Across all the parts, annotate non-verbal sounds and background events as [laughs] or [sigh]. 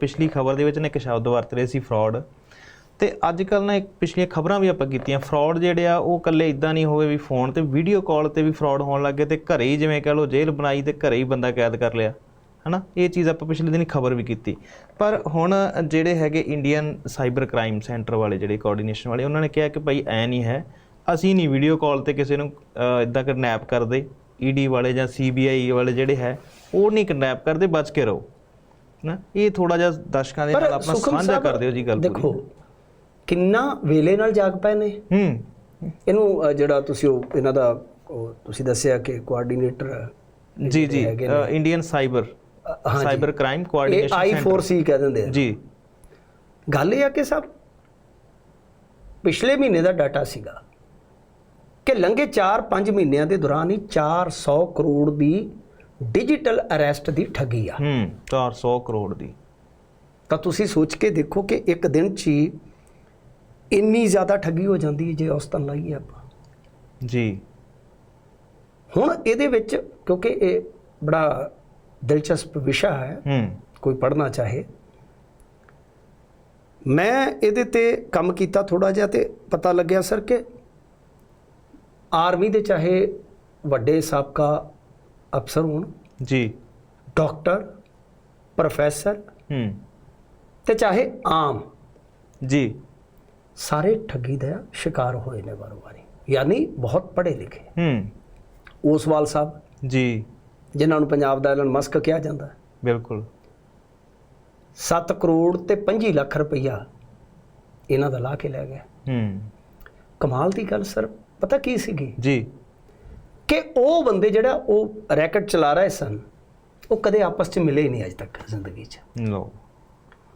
ਪਿਛਲੀ ਖਬਰ ਦੇ ਵਿੱਚ ਨੇ ਇੱਕ ਸ਼ਬਦ ਵਰਤ ਰਹੇ ਸੀ ਫਰਾਡ ਤੇ ਅੱਜ ਕੱਲ ਨਾ ਇੱਕ ਪਿਛਲੀਆਂ ਖਬਰਾਂ ਵੀ ਆਪਾਂ ਕੀਤੀਆਂ। ਫਰਾਡ ਜਿਹੜੇ ਆ, ਉਹ ਇਕੱਲੇ ਇਦਾਂ ਨਹੀਂ ਹੋਵੇ ਵੀ ਫੋਨ ਤੇ ਵੀਡੀਓ ਕਾਲ ਤੇ ਵੀ ਫਰਾਡ ਹੋਣ ਲੱਗੇ ਤੇ ਘਰੇ ਹੀ ਜਿਵੇਂ ਕਹ ਲਓ ਜੇਲ੍ਹ ਬਣਾਈ ਤੇ ਘਰੇ ਹੀ ਬੰਦਾ ਕੈਦ ਕਰ ਲਿਆ। ਹਨਾ? ਇਹ ਚੀਜ਼ ਆਪਾਂ ਪਿਛਲੇ ਦਿਨ ਖਬਰ ਵੀ ਕੀਤੀ। ਪਰ ਹੁਣ ਜਿਹੜੇ ਹੈਗੇ ਇੰਡੀਅਨ ਸਾਈਬਰ ਕ੍ਰਾਈਮ ਸੈਂਟਰ ਵਾਲੇ ਜਿਹੜੇ ਕੋਆਰਡੀਨੇਸ਼ਨ ਵਾਲੇ, ਉਹਨਾਂ ਨੇ ਕਿਹਾ ਕਿ ਭਾਈ ਐ ਨਹੀਂ ਹੈ। ਅਸੀਂ ਨਹੀਂ ਵੀਡੀਓ ਕਾਲ ਤੇ ਕਿਸੇ ਨੂੰ ਇਦਾਂ ਕਿਡਨੈਪ ਕਰਦੇ। ਈਡੀ ਵਾਲੇ ਜਾਂ ਸੀਬੀਆਈ ਵਾਲੇ ਜਿਹੜੇ ਹੈ, ਉਹ ਨਹੀਂ ਕਿਡਨੈਪ ਕਰਦੇ, ਬਚ ਕੇ ਰਹੋ। ਨਾ ਇਹ ਥੋੜਾ ਜਿਹਾ ਦਰਸ਼ਕਾਂ ਦੇ ਨਾਲ ਆਪਣਾ ਸਾਂਝਾ ਕਰ ਦਿਓ ਜੀ ਗੱਲ ਦੇਖੋ ਕਿੰਨਾ ਵੇਲੇ ਨਾਲ ਜਾਗ ਪਏ ਨੇ। ਹੂੰ। ਇਹਨੂੰ ਜਿਹੜਾ ਤੁਸੀਂ ਉਹ ਇਹਨਾਂ ਦਾ ਤੁਸੀਂ ਦੱਸਿਆ ਕਿ ਕੋਆਰਡੀਨੇਟਰ ਜੀ ਜੀ ਇੰਡੀਅਨ ਸਾਈਬਰ ਸਾਈਬਰ ਕ੍ਰਾਈਮ ਇਹ ਕੋਆਰਡੀਨੇਸ਼ਨ ਸੈਂਟਰ I4C ਕਹਿ ਦਿੰਦੇ ਆ। ਜੀ। ਗੱਲ ਇਹ ਆ ਕਿ ਸਭ ਪਿਛਲੇ ਮਹੀਨੇ ਦਾ ਡਾਟਾ ਸੀਗਾ ਕਿ ਲੰਘੇ 4-5 ਮਹੀਨਿਆਂ ਦੇ ਦੌਰਾਨ ਹੀ 400 ਕਰੋੜ ਦੀ ਡਿਜੀਟਲ ਅਰੈਸਟ ਦੀ ਠੱਗੀ ਆ। ਹੂੰ 400 ਕਰੋੜ ਦੀ। ਤਾਂ ਤੁਸੀਂ ਸੋਚ ਕੇ ਦੇਖੋ ਕਿ ਇੱਕ ਦਿਨ 'ਚ ਹੀ ਇੰਨੀ ਜ਼ਿਆਦਾ ਠੱਗੀ ਹੋ ਜਾਂਦੀ ਹੈ ਜੇ ਔਸਤਨ ਲਾਈਏ ਆਪਾਂ। ਜੀ। ਹੁਣ ਇਹਦੇ ਵਿੱਚ ਕਿਉਂਕਿ ਇਹ ਬੜਾ ਦਿਲਚਸਪ ਵਿਸ਼ਾ ਹੈ ਹੂੰ। ਕੋਈ ਪੜ੍ਹਨਾ ਚਾਹੇ। ਮੈਂ ਇਹਦੇ ਤੇ ਕੰਮ ਕੀਤਾ ਥੋੜਾ ਜਿਹਾ ਤੇ ਪਤਾ ਲੱਗਿਆ ਸਰ ਕਿ ਆਰਮੀ ਦੇ ਚਾਹੇ ਵੱਡੇ ਸਾਬਕਾ ਅਫਸਰ ਹੋਣ ਜੀ। ਡਾਕਟਰ ਪ੍ਰੋਫੈਸਰ ਹੂੰ। ਤੇ ਚਾਹੇ ਆਮ। ਜੀ। ਸਾਰੇ ਠੱਗੀ ਦਾ ਸ਼ਿਕਾਰ ਹੋਏ ਨੇ ਵਾਰ-ਵਾਰੀ ਯਾਨੀ ਬਹੁਤ ਪੜ੍ਹੇ ਲਿਖੇ। ਹੂੰ। ਓਸਵਾਲ ਸਾਹਿਬ। ਜੀ। ਜਿਨ੍ਹਾਂ ਨੂੰ ਪੰਜਾਬ ਦਾ ਐਲਨ ਮਸਕ ਕਿਹਾ ਜਾਂਦਾ। ਬਿਲਕੁਲ। 7 ਕਰੋੜ ਤੇ 25 ਲੱਖ ਰੁਪਈਆ ਇਹਨਾਂ ਦਾ ਲਾ ਕੇ ਲੈ ਗਿਆ ਹੂੰ। ਕਮਾਲ ਦੀ ਗੱਲ ਸਰ। ਪਤਾ ਕੀ ਸੀਗੀ? ਜੀ। ਕਿ ਉਹ ਬੰਦੇ ਜਿਹੜਾ ਉਹ ਰੈਕਟ ਚਲਾ ਰਹੇ ਸਨ ਉਹ ਕਦੇ ਆਪਸ 'ਚ ਮਿਲੇ ਹੀ ਨਹੀਂ ਅੱਜ ਤੱਕ ਜ਼ਿੰਦਗੀ 'ਚ। ਲੋ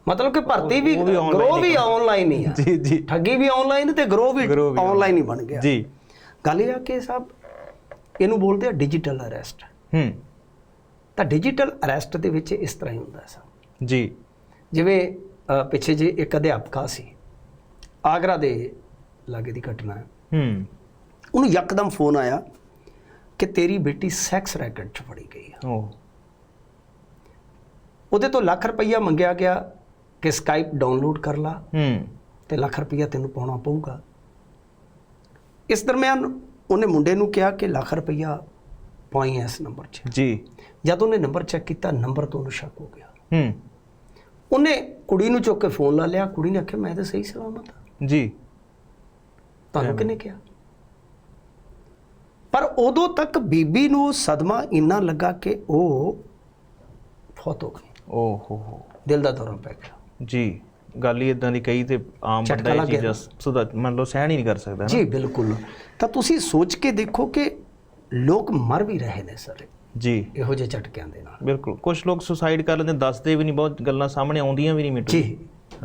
ਮਤਲਬ ਕਿ ਭਰਤੀ ਵੀ ਗਰੋ ਵੀ ਆਨਲਾਈਨ ਹੀ ਆ। [laughs] ਜੀ ਜੀ। ਠੱਗੀ ਵੀ ਆਨਲਾਈਨ ਤੇ ਗਰੋ ਵੀ ਆਨਲਾਈਨ ਹੀ ਬਣ ਗਿਆ। ਜੀ। ਗੱਲ ਇਹ ਆ ਕਿ ਸਾਹਿਬ ਇਹਨੂੰ ਬੋਲਦੇ ਆ ਡਿਜੀਟਲ ਅਰੈਸਟ ਹੂੰ। ਤਾਂ ਡਿਜੀਟਲ ਅਰੈਸਟ ਦੇ ਵਿੱਚ ਇਸ ਤਰ੍ਹਾਂ ਹੀ ਹੁੰਦਾ ਸਰ ਜੀ। ਜਿਵੇਂ ਪਿੱਛੇ ਜੇ ਇੱਕ ਅਧਿਆਪਕਾ ਸੀ ਆਗਰਾ ਦੇ ਲਾਗੇ ਦੀ ਘਟਨਾ ਹੈ। ਹੂੰ। ਉਹਨੂੰ ਯਕਦਮ ਫੋਨ ਆਇਆ। ਕਿ ਤੇਰੀ ਬੇਟੀ ਸੈਕਸ ਰੈਕਟ 'ਚ ਫੜੀ ਗਈ ਆ। ਉਹ ਉਹਦੇ ਤੋਂ ਲੱਖ ਰੁਪਈਆ ਮੰਗਿਆ ਗਿਆ ਕਿ ਸਕਾਈਪ ਡਾਊਨਲੋਡ ਕਰ ਲਾ ਹੂੰ। ਤੇ ਲੱਖ ਰੁਪਈਆ ਤੈਨੂੰ ਪਾਉਣਾ ਪਊਗਾ। ਇਸ ਦਰਮਿਆਨ ਉਹਨੇ ਮੁੰਡੇ ਨੂੰ ਕਿਹਾ ਕਿ ਲੱਖ ਰੁਪਈਆ ਪਾਈ ਇਸ ਨੰਬਰ 'ਚ। ਜੀ। ਜਦ ਉਹਨੇ ਨੰਬਰ ਚੈੱਕ ਕੀਤਾ ਨੰਬਰ ਤੋਂ ਉਹਨੂੰ ਸ਼ੱਕ ਹੋ ਗਿਆ। ਹੂੰ। ਉਹਨੇ ਕੁੜੀ ਨੂੰ ਚੁੱਕ ਕੇ ਫੋਨ ਲਾ ਲਿਆ। ਕੁੜੀ ਨੇ ਆਖਿਆ ਮੈਂ ਤਾਂ ਸਹੀ ਸਲਾਮਤ ਹਾਂ ਜੀ। ਤੁਹਾਨੂੰ ਕਿਹਨੇ ਕਿਹਾ? ਪਰ ਉਦੋਂ ਤੱਕ ਬੀਬੀ ਨੂੰ ਸਦਮਾ ਇੰਨਾ ਲੱਗਾ ਕਿ ਉਹ ਫੌਤ ਹੋ ਗਈ। ਓ ਹੋ ਹੋ ਦਿਲ ਦਾ ਦੌਰਾ ਪੈ ਗਿਆ। ਜੀ ਗੱਲ ਹੀ ਇਦਾਂ ਦੀ ਕਹੀ ਤੇ ਆਮ ਬੰਦਾ ਇਹ ਚੀਜ਼ਾਂ ਸੁਦਾ ਮੰਨ ਲਓ ਸਹਿਣ ਹੀ ਨਹੀਂ ਕਰ ਸਕਦਾ ਜੀ ਬਿਲਕੁਲ। ਤਾਂ ਤੁਸੀਂ ਸੋਚ ਕੇ ਦੇਖੋ ਕਿ ਲੋਕ ਮਰ ਵੀ ਰਹੇ ਨੇ ਸਰ। ਜੀ। ਇਹੋ ਜਿਹੇ ਝਟਕਿਆਂ ਦੇ ਨਾਲ। ਬਿਲਕੁਲ। ਕੁਝ ਲੋਕ ਸੁਸਾਈਡ ਕਰ ਲੈਂਦੇ ਦੱਸਦੇ ਵੀ ਨਹੀਂ ਬਹੁਤ ਗੱਲਾਂ ਸਾਹਮਣੇ ਆਉਂਦੀਆਂ ਵੀ ਨਹੀਂ ਮਿੰਟੂ ਜੀ।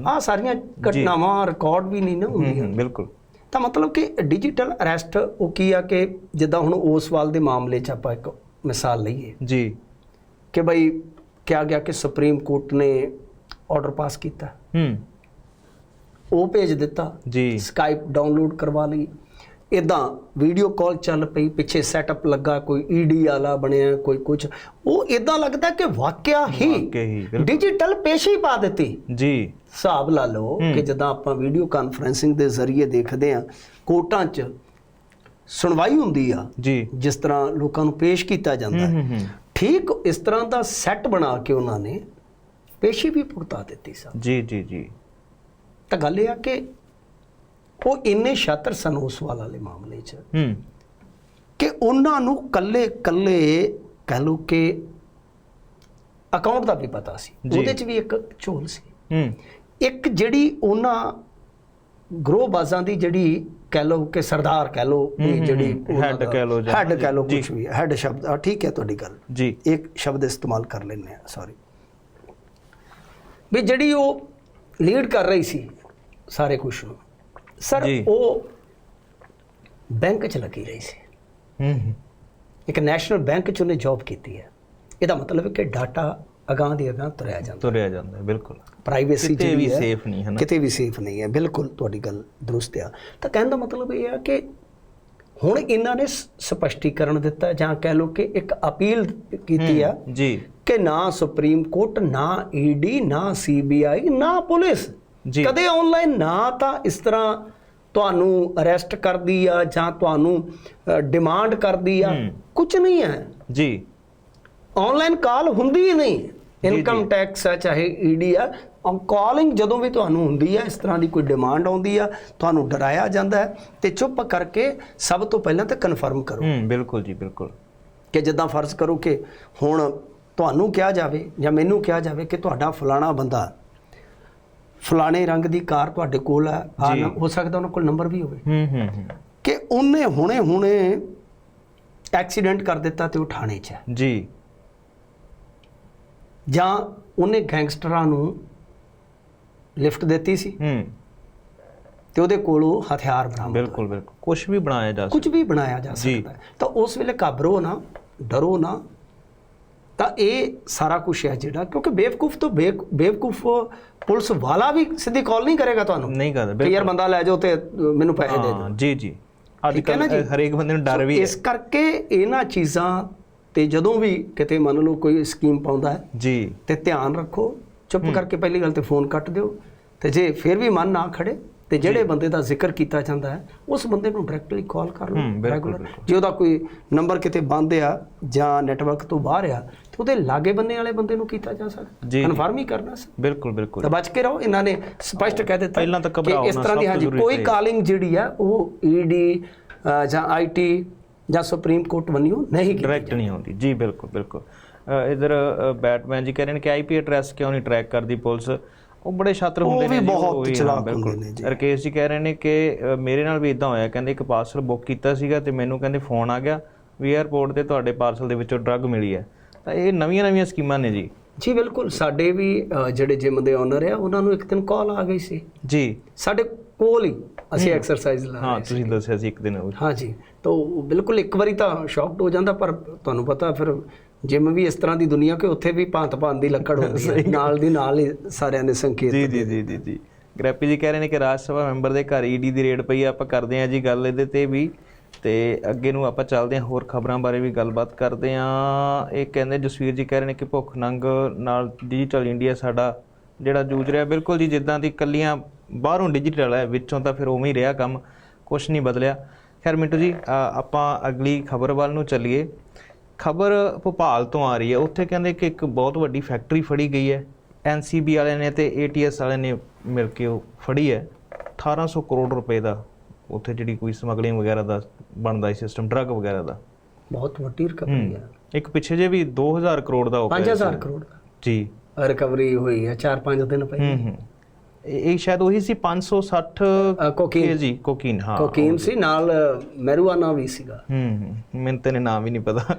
ਆ ਸਾਰੀਆਂ ਘਟਨਾਵਾਂ ਰਿਕਾਰਡ ਵੀ ਨਹੀਂ ਨਾ ਹੁੰਦੀਆਂ। ਬਿਲਕੁਲ। ਤਾਂ ਮਤਲਬ ਕਿ ਡਿਜੀਟਲ ਅਰੈਸਟ ਉਹ ਕੀ ਆ ਕਿ ਜਿੱਦਾਂ ਹੁਣ ਓਸਵਾਲ ਦੇ ਮਾਮਲੇ 'ਚ ਆਪਾਂ ਇੱਕ ਮਿਸਾਲ ਲਈਏ। ਜੀ। ਕਿ ਬਈ ਕਿਹਾ ਗਿਆ ਕਿ ਸੁਪਰੀਮ ਕੋਰਟ ਨੇ ਆਰਡਰ ਪਾਸ ਕੀਤਾ। ਹੂੰ। ਉਹ ਭੇਜ ਦਿੱਤਾ। ਜੀ। ਸਕਾਈਪ ਡਾਊਨਲੋਡ ਕਰਵਾ ਲਈ। ਇਦਾਂ ਵੀਡੀਓ ਕਾਲ ਚੱਲ ਪਈ ਪਿੱਛੇ ਸੈਟਅਪ ਲੱਗਾ ਕੋਈ ਈਡੀ ਵਾਲਾ ਬਣਿਆ ਕੋਈ ਕੁਝ ਉਹ ਇਦਾਂ ਲੱਗਦਾ ਕਿ ਵਾਕਿਆ ਹੀ। ਡਿਜੀਟਲ ਪੇਸ਼ੀ ਪਾ ਦਿੱਤੀ। ਜੀ। ਹਿਸਾਬ ਲਾ ਲਓ ਕਿ ਜਦੋਂ ਆਪਾਂ ਵੀਡੀਓ ਕਾਨਫਰੈਂਸਿੰਗ ਦੇ ਜ਼ਰੀਏ ਦੇਖਦੇ ਆ ਕੋਰਟਾਂ 'ਚ ਸੁਣਵਾਈ ਹੁੰਦੀ ਆ ਜੀ। ਜਿਸ ਤਰ੍ਹਾਂ ਲੋਕਾਂ ਨੂੰ ਪੇਸ਼ ਕੀਤਾ ਜਾਂਦਾ ਹੂੰ ਠੀਕ ਇਸ ਤਰ੍ਹਾਂ ਦਾ ਸੈੱਟ ਬਣਾ ਕੇ ਉਹਨਾਂ ਨੇ ਪੇਸ਼ੀ ਵੀ ਭੁਗਤਾ ਦਿੱਤੀ ਸਨ ਜੀ ਜੀ ਜੀ। ਤਾਂ ਗੱਲ ਇਹ ਆ ਕਿ ਉਹ ਇੰਨੇ ਸ਼ਾਤਰ ਸਨ ਉਸ ਵਾਲੇ ਮਾਮਲੇ 'ਚ ਹੂੰ। ਕਿ ਉਹਨਾਂ ਨੂੰ ਕੱਲੇ ਕੱਲੇ ਕਹਿ ਲਓ ਕਿ ਅਕਾਊਂਟ ਦਾ ਵੀ ਪਤਾ ਸੀ। ਉਹਦੇ 'ਚ ਵੀ ਇੱਕ ਝੋਲ ਸੀ। ਹੂੰ। ਇੱਕ ਜਿਹੜੀ ਉਹਨਾਂ ਗਰੋਹ ਬਾਜ਼ਾਂ ਦੀ ਜਿਹੜੀ ਕਹਿ ਲਓ ਕਿ ਸਰਦਾਰ ਕਹਿ ਹੂੰ, ਜਿਹੜੀ ਹੂੰ। Head ਕਹਿ ਜਾਂ- ਹੈਡ ਕਹਿ ਲਓ ਜੀ। ਕੁਝ ਵੀ ਹੈਡ ਸ਼ਬਦ ਆ ਠੀਕ ਹੈ ਤੁਹਾਡੀ ਗੱਲ। ਜੀ। ਇੱਕ ਸ਼ਬਦ ਇਸਤੇਮਾਲ ਕਰ ਲੈਂਦੇ ਆ ਸੌਰੀ ਵੀ ਜਿਹੜੀ ਉਹ ਲੀਡ ਕਰ ਰਹੀ ਸੀ ਸਾਰੇ ਕੁਝ ਨੂੰ। ਸਰ ਜੀ। ਉਹ ਬੈਂਕ 'ਚ ਲੱਗੀ ਰਹੀ ਸੀ। ਹੂੰ ਇੱਕ ਨੈਸ਼ਨਲ ਬੈਂਕ 'ਚ ਉਹਨੇ ਜੌਬ ਕੀਤੀ ਹੈ। ਇਹਦਾ ਮਤਲਬ ਹੈ ਕਿ ਡਾਟਾ ਅਗਾਂਹ ਦੀ ਅਗਾਂਹ ਤੁਰਿਆ ਜਾਂਦਾ। ਤੁਰਿਆ ਜਾਂਦਾ ਹੈ, ਬਿਲਕੁਲ। ਪ੍ਰਾਈਵੇਸੀ ਕਿਤੇ ਵੀ ਜਿਹੜੀ ਹੈ ਨਹੀਂ ਹੈ ਨਾ। ਕਿਤੇ ਵੀ ਸੇਫ ਨਹੀਂ ਹੈ। ਬਿਲਕੁਲ ਤੁਹਾਡੀ ਗੱਲ ਦਰੁਸਤ ਆ। ਤਾਂ ਕਹਿਣ ਦਾ ਮਤਲਬ ਇਹ ਆ ਕਿ ਹੁਣ ਇਹਨਾਂ ਨੇ ਸ- ਸਪਸ਼ਟੀਕਰਨ ਦਿੱਤਾ ਜਾਂ ਕਹਿ ਲਓ ਕਿ ਇੱਕ ਅਪੀਲ ਕੀਤੀ ਆ ਜੀ। ਕਿ ਨਾ ਸੁਪਰੀਮ ਕੋਰਟ ਨਾ ਈਡੀ ਨਾ ਸੀਬੀਆਈ ਨਾ ਪੁਲਿਸ ਕਦੇ ਆਨਲਾਈਨ ਨਾ ਤਾਂ ਇਸ ਤਰ੍ਹਾਂ ਤੁਹਾਨੂੰ ਅਰੈਸਟ ਕਰਦੀ ਆ ਜਾਂ ਤੁਹਾਨੂੰ ਡਿਮਾਂਡ ਕਰਦੀ ਆ। ਕੁਝ ਨਹੀਂ ਹੈ। ਜੀ। ਆਨਲਾਈਨ ਕਾਲ ਹੁੰਦੀ ਹੀ ਨਹੀਂ। ਇਨਕਮ ਟੈਕਸ ਹੈ ਚਾਹੇ ਈਡੀ ਆ। ਕਾਲਿੰਗ ਜਦੋਂ ਵੀ ਤੁਹਾਨੂੰ ਹੁੰਦੀ ਹੈ ਇਸ ਤਰ੍ਹਾਂ ਦੀ ਕੋਈ ਡਿਮਾਂਡ ਆਉਂਦੀ ਆ ਤੁਹਾਨੂੰ ਡਰਾਇਆ ਜਾਂਦਾ ਹੈ ਤੇ ਚੁੱਪ ਕਰਕੇ ਸਭ ਤੋਂ ਪਹਿਲਾਂ ਤਾਂ ਕਨਫਰਮ ਕਰੋ। ਹੂੰ ਬਿਲਕੁਲ ਜੀ ਬਿਲਕੁਲ। ਕਿ ਜਿੱਦਾਂ ਫਰਜ਼ ਕਰੋ ਕਿ ਹੁਣ ਤੁਹਾਨੂੰ ਕਿਹਾ ਜਾਵੇ ਜਾਂ ਮੈਨੂੰ ਕਿਹਾ ਜਾਵੇ ਕਿ ਤੁਹਾਡਾ ਫਲਾਣਾ ਬੰਦਾ ਫਲਾਣੇ ਰੰਗ ਦੀ ਕਾਰ ਤੁਹਾਡੇ ਕੋਲ ਆ ਜੀ। ਨਾ- ਹੋ ਸਕਦਾ ਉਹਨਾਂ ਕੋਲ ਨੰਬਰ ਵੀ ਹੋਵੇ। ਹੂੰ ਹੂੰ ਹੂੰ। ਕਿ ਉਹਨੇ ਹੁਣੇ ਹੁਣੇ ਐਕਸੀਡੈਂਟ ਕਰ ਦਿੱਤਾ ਤੇ ਉਹ ਥਾਣੇ 'ਚ ਹੈ। ਜੀ। ਜਾਂ ਉਹਨੇ ਗੈਂਗਸਟਰਾਂ ਨੂੰ ਲਿਫਟ ਦਿੱਤੀ ਸੀ ਹੂੰ। ਤੇ ਉਹਦੇ ਕੋਲੋਂ ਹਥਿਆਰ ਬਰਾਮਦ ਬਿਲਕੁਲ ਬਿਲਕੁਲ। ਕੁਝ ਵੀ ਬਣਾਇਆ ਜਾ ਕੁਝ ਵੀ ਬਣਾਇਆ ਜਾ। ਸਕਦਾ। ਤਾਂ ਉਸ ਵੇਲੇ ਘਬਰੋ ਨਾ ਡਰੋ ਨਾ। ਤਾਂ ਇਹ ਸਾਰਾ ਕੁਝ ਹੈ ਜਿਹੜਾ ਕਿਉਂਕਿ ਬੇਵਕੂਫ ਤੋਂ ਬੇਵ- ਬੇਵਕੂਫ ਪੁਲਿਸ ਵਾਲਾ ਵੀ ਸਿੱਧੀ ਕਾਲ ਨਹੀਂ ਕਰੇਗਾ ਤੁਹਾਨੂੰ। ਨਹੀਂ ਕਰਦਾ ਕਿ ਯਾਰ ਬੰਦਾ ਲੈ ਜਾਓ ਤੇ ਮੈਨੂੰ ਪੈਸੇ ਦੇ ਹਾਂ ਜੀ ਜੀ। ਅੱਜ ਕੱਲ? ਹਰੇਕ ਬੰਦੇ ਨੂੰ ਡਰ ਦਿਓ ਵੀ ਹੈ। ਇਸ ਕਰਕੇ ਇਹਨਾਂ ਚੀਜ਼ਾਂ ਤੇ ਜਦੋਂ ਵੀ ਕਿਤੇ ਮੰਨ ਲਓ ਕੋਈ ਸਕੀਮ ਪਾਉਂਦਾ ਹੈ ਜੀ। ਤੇ ਧਿਆਨ ਰੱਖੋ। ਚੁੱਪ ਕਰਕੇ ਪਹਿਲੀ ਗੱਲ ਤੇ ਫੋਨ ਕੱਟ ਦਿਓ। ਤੇ ਜੇ ਫਿਰ ਵੀ ਮਨ ਨਾ ਖੜੇ ਤੇ ਜਿਹੜੇ ਬੰਦੇ ਦਾ ਜ਼ਿਕਰ ਕੀਤਾ ਜਾਂਦਾ ਹੈ ਉਸ ਬੰਦੇ ਨੂੰ ਡਾਇਰੈਕਟਲੀ ਕਾਲ ਕਰ ਲਓ। ਬਿਲਕੁਲ। ਜੇ ਉਹਦਾ ਕੋਈ ਨੰਬਰ ਕਿਤੇ ਬੰਦ ਆ ਜਾਂ ਨੈਟਵਰਕ ਤੋਂ ਬਾਹਰ ਆ ਤੇ ਉਹਦੇ ਲਾਗੇ ਬੰਨੇ ਵਾਲੇ ਬੰਦੇ ਨੂੰ ਕੀਤਾ ਜਾ ਸਕਦਾ। ਕਨਫਰਮ ਹੀ ਕਰਨਾ ਸੀ ਬਿਲਕੁਲ ਬਿਲਕੁਲ ਤਾਂ ਬਚ ਕੇ ਰਹੋ ਇਹਨਾਂ ਨੇ ਸਪਸ਼ਟ ਕਹਿ ਦਿੱਤਾ ਪਹਿਲਾਂ ਤਾਂ ਘਬਰਾਓ ਇਸ ਤਰ੍ਹਾਂ ਦੀ ਹਾਂਜੀ ਕੋਈ। ਕਾਲਿੰਗ ਜਿਹੜੀ ਆ ਉਹ ਈਡੀ ਜਾਂ ਆਈਟੀ ਜਾਂ ਸੁਪਰੀਮ ਕੋਰਟ ਵੱਲੋਂ ਨਹੀਂ ਕੀਤੀ ਡਾਇਰੈਕਟ ਨਹੀਂ ਆਉਂਦੀ ਜੀ ਬਿਲਕੁਲ ਬਿਲਕੁਲ ਇਧਰ ਬੈਟਮੈਨ ਜੀ ਕਹਿ ਰਹੇ ਨੇ ਕਿ ਆਈਪੀ ਐਡਰੈਸ ਕਿਉਂ ਨਹੀਂ ਟਰੈਕ ਕਰਦੀ ਪੁਲਿਸ ਉਹ ਬੜੇ ਛਾਤਰ ਹੁੰਦੇ ਨੇ ਬਹੁਤ ਉਹ ਵੀ, ਹਾਂ, ਚਲਾਕ। ਹੁੰਦੇ ਨੇ ਜੀ। ਰਕੇਸ਼ ਜੀ ਕਹਿ ਰਹੇ ਨੇ ਕਿ ਮੇਰੇ ਨਾਲ ਵੀ ਇਦਾਂ ਹੋਇਆ ਕਹਿੰਦੇ ਇੱਕ ਪਾਰਸਲ ਬੁੱਕ ਕੀਤਾ ਸੀਗਾ ਤੇ ਮੈਨੂੰ ਕਹਿੰਦੇ ਫੋਨ ਆ ਗਿਆ ਵੀ 에ਅਰਪੋਰਟ ਤੇ ਤੁਹਾਡੇ ਪਾਰਸਲ ਦੇ ਵਿੱਚੋਂ ਡਰੱਗ ਮਿਲੀ ਹੈ। ਤਾਂ ਇਹ ਨਵੀਆਂ ਨਵੀਆਂ ਸਕੀਮਾਂ ਨੇ ਜੀ। ਜੀ ਬਿਲਕੁਲ। ਸਾਡੇ ਵੀ ਜਿਹੜੇ ਜਿਮ ਦੇ ਓਨਰ ਆ ਉਹਨਾਂ ਨੂੰ ਇੱਕ ਦਿਨ ਕਾਲ ਆ ਗਈ ਸੀ। ਜੀ। ਸਾਡੇ ਕੋਲ ਹੀ ਅਸੀਂ ਐਕਸਰਸਾਈਜ਼ ਲਾ ਹਾਂ ਤੁਸੀਂ ਦੱਸਿਆ ਸੀ ਇੱਕ ਦਿਨ। ਹਾਂ ਜੀ। ਤਾਂ ਬਿਲਕੁਲ ਇੱਕ ਵਾਰੀ ਤਾਂ ਸ਼ੌਕਡ ਹੋ ਜਾਂਦਾ ਪਰ ਤੁਹਾਨੂੰ ਪਤਾ ਫਿਰ ਜਿਮ ਵੀ ਇਸ ਤਰ੍ਹਾਂ ਦੀ ਦੁਨੀਆ ਕਿ ਉੱਥੇ ਵੀ ਭਾਂਤ ਭਾਂਤ ਦੀ ਲੱਕੜ ਹੁੰਦੀ ਹੈ। ਨਾਲ ਦੀ ਨਾਲ ਹੀ ਸਾਰਿਆਂ ਦੇ ਸੰਕੇਤ ਜੀ ਜੀ ਜੀ ਜੀ ਜੀ। ਗ੍ਰੈਪੀ ਜੀ ਕਹਿ ਰਹੇ ਨੇ ਕਿ ਰਾਜ ਸਭਾ ਮੈਂਬਰ ਦੇ ਘਰ ਈਡੀ ਦੀ ਰੇਡ ਪਈ ਆ ਆਪਾਂ ਕਰਦੇ ਹਾਂ ਜੀ ਗੱਲ ਇਹਦੇ ਤੇ ਵੀ। ਤੇ ਅੱਗੇ ਨੂੰ ਆਪਾਂ ਚੱਲਦੇ ਹਾਂ ਹੋਰ ਖਬਰਾਂ ਬਾਰੇ ਵੀ ਗੱਲਬਾਤ ਕਰਦੇ ਹਾਂ। ਇਹ ਕਹਿੰਦੇ ਜਸਵੀਰ ਜੀ ਕਹਿ ਰਹੇ ਨੇ ਕਿ ਭੁੱਖ ਨੰਗ ਨਾਲ ਡਿਜੀਟਲ ਇੰਡੀਆ ਸਾਡਾ ਜਿਹੜਾ ਜੂਝ ਰਿਹਾ। ਬਿਲਕੁਲ ਜੀ ਜਿੱਦਾਂ ਦੀ ਕੱਲੀਆਂ ਬਾਹਰੋਂ ਡਿਜੀਟਲ ਹੈ ਵਿੱਚੋਂ ਤਾਂ ਫਿਰ ਉਵੇਂ ਹੀ ਰਿਹਾ ਕੰਮ। ਕੁਝ ਨਹੀਂ ਬਦਲਿਆ। ਖੈਰ ਮਿੰਟੂ ਜੀ ਆਪਾਂ ਅਗਲੀ ਖਬਰ ਵੱਲ ਨੂੰ ਚੱਲੀਏ। ਖਬਰ ਭੋਪਾਲ ਤੋਂ ਆ ਰਹੀ ਹੈ। ਉੱਥੇ ਕਹਿੰਦੇ ਕਿ ਇੱਕ ਬਹੁਤ ਵੱਡੀ ਫੈਕਟਰੀ ਫੜੀ ਗਈ ਹੈ। ਐਨਸੀਬੀ ਵਾਲਿਆਂ ਨੇ ਤੇ ਏਟੀਐਸ ਵਾਲਿਆਂ ਨੇ ਮਿਲ ਕੇ ਉਹ ਫੜੀ ਹੈ। 1800 ਕਰੋੜ ਰੁਪਏ ਦਾ ਉੱਥੇ ਜਿਹੜੀ ਕੋਈ ਸਮਗਲਿੰਗ ਵਗੈਰਾ ਦਾ ਬਣਦਾ ਸਿਸਟਮ ਡਰੱਗ ਵਗੈਰਾ ਦਾ। ਬਹੁਤ ਵੱਡੀ ਰਿਕਵਰੀ ਹੈ। ਇੱਕ ਪਿੱਛੇ ਜੇ ਵੀ 2000 ਕਰੋੜ ਦਾ ਹੋ ਗਿਆ 5000 ਕਰੋੜ ਜੀ। ਰਿਕਵਰੀ ਹੋਈ ਹੈ 4-5 ਦਿਨ ਹੂੰ ਪਹਿਲਾਂ ਹੂੰ। ਇਹ ਇਹ ਸ਼ਾਇਦ ਉਹੀ ਸੀ 560 ਅ, ਕੋਕੀਨ। ਜੀ ਕੋਕੀਨ ਹਾਂ। ਕੋਕੀਨ ਸੀ ਨਾਲ ਮੈਰੂਆਨਾ ਵੀ ਸੀਗਾ। ਹੂੰ ਹੂੰ। ਮੈਨੂੰ ਤੇ ਨਾਮ ਹੀ ਨਹੀਂ ਪਤਾ।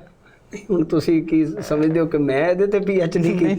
ਹੁਣ ਤੁਸੀਂ ਕੀ ਸਮਝਦੇ ਹੋ ਕਿ ਮੈਂ ਇਹਦੇ ਤੇ ਪੀਐਚਡੀ ਕੀਤੀ ਹੈ